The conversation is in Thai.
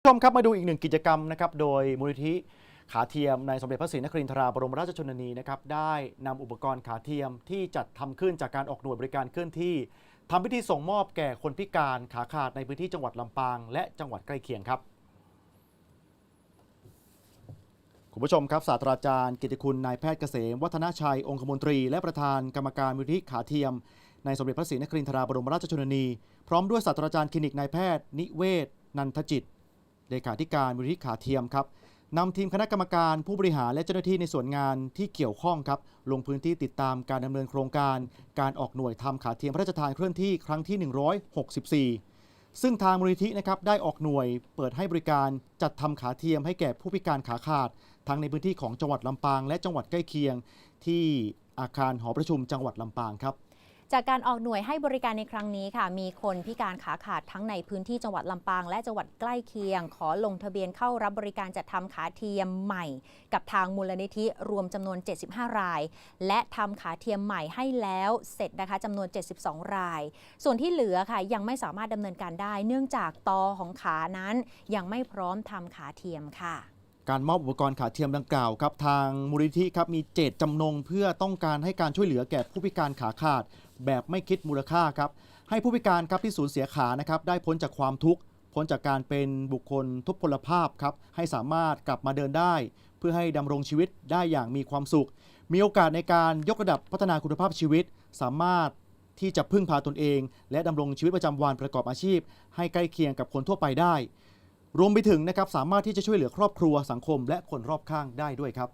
ผู้ชมครับมาดูอีกหนึ่งกิจกรรมนะครับโดยมูลนิธิขาเทียมในสมเด็จพระศรีนครินทราบรมราชชนนีนะครับได้นำอุปกรณ์ขาเทียมที่จัดทำขึ้นจากการออกหน่วยบริการเคลื่อนที่ทำพิธีส่งมอบแก่คนพิการขาขาดในพื้นที่จังหวัดลำปาง และจังหวัดใกล้เคียงครับคุณผู้ชมครับศาสตราจารย์กิติคุณนายแพทย์เกษม วัฒนชัยองคมนตรี และประธานกรรมการมูลนิธิขาเทียม ในสมเด็จพระศรีนครินทราบรมราชชนนี พร้อมด้วยศาสตราจารย์คลินิกนายแพทย์นิเวศนันทจิต เลขาธิการมูลนิธิขาเทียมครับนำทีมคณะกรรมการผู้บริหารและเจ้าหน้าที่ในส่วนงานที่เกี่ยวข้องครับ ลงพื้นที่ติดตามการดำเนินโครงการ การออกหน่วยทำขาเทียมพระราชทานเคลื่อนที่ครั้งที่ 164 ซึ่งทางมูลนิธินะครับได้ออกหน่วยเปิดให้บริการจัดทำขาเทียมให้แก่ผู้พิการขาขาด ทั้งในพื้นที่ของจังหวัดลำปางและจังหวัดใกล้เคียง ที่อาคารหอประชุมจังหวัดลำปางครับ จากการออกหน่วยให้บริการในครั้งนี้ค่ะ มีคนพิการขาขาดทั้งในพื้นที่จังหวัดลำปาง และจังหวัดใกล้เคียง ขอลงทะเบียนเข้ารับบริการจัดทำขาเทียมใหม่ กับทางมูลนิธิรวมจำนวน 75 ราย และทำขาเทียมใหม่ให้แล้วเสร็จนะคะจำนวน 72 ราย ส่วนที่เหลือค่ะยังไม่สามารถดำเนินการได้ เนื่องจากตอของขานั้นยังไม่พร้อมทำขาเทียมค่ะ การมอบอุปกรณ์ขาเทียมดังกล่าวครับทางมูลนิธิครับมีเจตจำนงเพื่อต้องการให้การช่วยเหลือแก่ผู้พิการขาขาด แบบไม่คิดมูลค่าครับให้ผู้พิการครับที่สูญเสียขานะครับได้พ้นจากความทุกข์พ้นจากการเป็นบุคคลทุพพลภาพครับให้สามารถกลับมาเดินได้ เพื่อให้ดำรงชีวิตได้อย่างมีความสุข มีโอกาสในการยกระดับพัฒนาคุณภาพชีวิต สามารถที่จะพึ่งพาตนเอง และดำรงชีวิตประจำวันประกอบอาชีพ ให้ใกล้เคียงกับคนทั่วไปได้ รวมไปถึงนะครับสามารถที่จะช่วยเหลือครอบครัวสังคมและคนรอบข้างได้ด้วยครับ